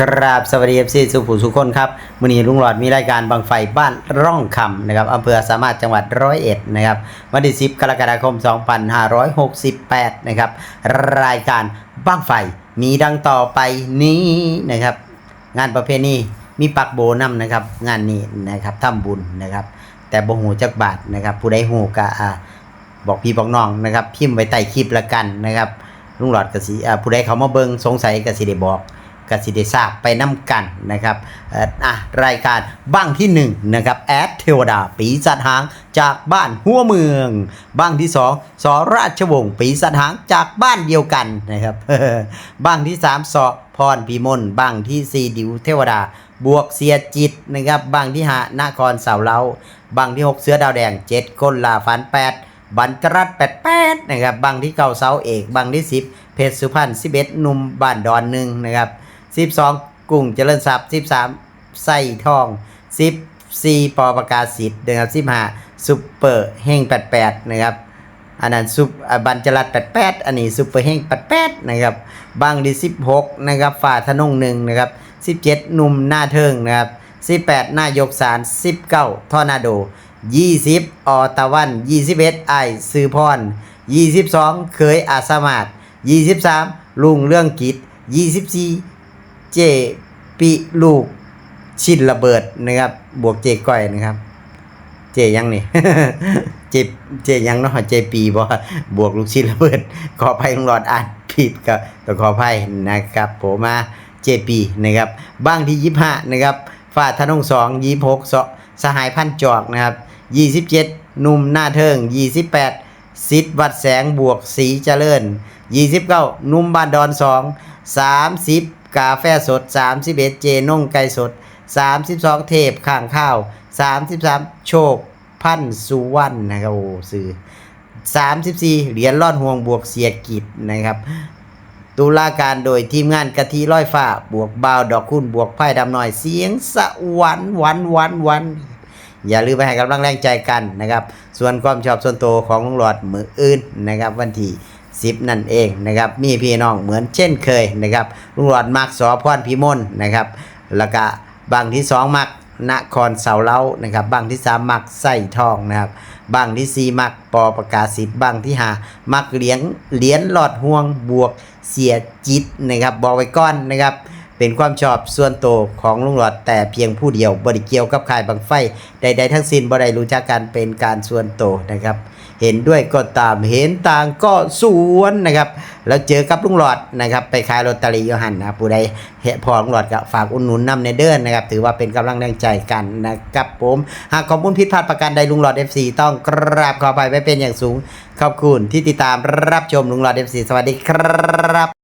ครับสวัสดีเอฟซีสุขุมสุคนครับมือนี้ลุงหลอดมีรายการบังไฟบ้านร่องคำนะครับอำเภอสามารถจังหวัดร้อยเอ็ดนะครับวันที่10กรกฎาคม 2568 นะครับ รายการบังไฟมีดังต่อไปนี้นะครับ งานประเพณีมีปักโบนำนะครับ งานนี้นะครับทำบุญนะครับ แต่บ่หูจักบาทนะครับ ผู้ใดหูก็บอกพี่บอกน้องนะครับ พิมพ์ไว้ใต้คลิปละกันนะครับลุงหลอดกสิผู้ใดเขามาเบิงสงสัยกสิได้บอก กสิได้ทราไปน้ำกันนะครับอะรายการบ้างที่หนึ่งนะครับแอดเทวดาปีศาจหางจากบ้านหัวเมือง บ้างที่สองสอราชวงศ์ปีศาจหางจากบ้านเดียวกันนะครับบ้างที่สามสอพรพิมลบ้างที่สี่ดิวเทวดา บวกเสียจิตนะครับบ้างที่ห้านครเสาเล้าบ้างที่หกเสือดาวแดงเจ็ดคนลาฟันแปดบันจรัดแปดแปดนะครับบางที่เก่าเสาเอกบางที่สิบเพชรสุพรรณสิบเอ็ดหนุ่มบ้านดอนหนึ่งนะครับ สิบสองกุ้งเจริญทรัพย์สิบสามไส้ทองสิบสี่ปอประกาศสิทธิ์นะครับสิบห้าซุปเปอร์เฮงแปดแปดนะครับอันนั้นซุปอ่าบันจรัดแปดแปดอันนี้ซุปเปอร์เฮงแปดแปดนะครับบางที่สิบหกนะครับฝ่าทะนงหนึ่งนะครับสิบเจ็ดนุ่มหน้าเทิงนะครับสิบแปดหน้ายกสารสิบเก้าทอร์นาโดยี่สิบออตะวันยี่สิบเอ็ดไอซื้อพรยี่สิบสองเคยอาสมาดยี่สิบสามลุงเรื่องกิจยี่สิบสี่ เจปิลูกชินระเบิดนะครับ บวกเจก้อยนะครับ เจยังนี่ เจเจยังเนาะเจปีบ่บวกลูกชิ้นระเบิด ขออภัยลุงหลอดอ่านผิดก็ต้องขออภัยนะครับ ผมมาเจปีนะครับ บ้างที่ยี่ห้านะครับฝ่าทนงสองยี่หกสหายพันจอกนะครับยี่สิบเจ็ดนุ่มหน้าเทิงยี่สิบแปดสิทธิ์วัดแสงบวกสีเจริญยี่สิบเก้านุ่มบ้านดอนสอง สามสิบกาแฟสดสามสิบเอ็ดเจนงไก่สดสามสิบสองเทพข้างข้าวสามสิบสามโชค พันสุวรรณนะครับโอ้สื่อสามสิบสี่เหรียญรอดห่วงบวกเสียกิจนะครับตุลาการโดยทีมงานกะทิร้อยฟ้า บวกบาวดอกคุณบวกไพ่ดำหน่อยเสียงสะวันวันวันวันอย่าลืมไปให้กำลังแรงใจกันนะครับ ส่วนความชอบส่วนตัวของลุงหลอดมืออื่นนะครับ วันที่ 10 นั่นเองนะครับมีพี่น้องเหมือนเช่นเคยนะครับลุงหลอดมักสอพรพิมลนะครับแล้วก็บางที่สองมักนครเสาเล้านะครับบางที่สามมักใส่ทองนะครับบางที่สี่มักปอประกาศสิทธิ์บางที่ห้ามักเหรียญเหรียญหลอดห่วงบวกเสียจิตนะครับบอกไว้ก้อนนะครับ เป็นความชอบส่วนตัวของลุงหลอดแต่เพียงผู้เดียวบริเกี่ยวกับขายบังไฟใด ๆ ทั้งสิ้นบ่ได้รู้จักกันเป็นการส่วนตัวนะครับ เห็นด้วยก็ตามเห็นต่างก็สวนนะครับแล้วเจอกับลุงหลอดนะครับ ไปขายลอตเตอรี่อยหันนะครับผู้ใดเห็นพอลุงหลอดก็ฝากอุดหนุนนำในเดือนนะครับ ถือว่าเป็นกำลังแรงใจกันนะครับผมหากข้อมูลผิดพลาดประการใดลุงหลอด FC ต้องกราบขออภัยไว้เป็นอย่างสูงขอบคุณที่ติดตามรับชมลุงหลอด FC สวัสดีครับ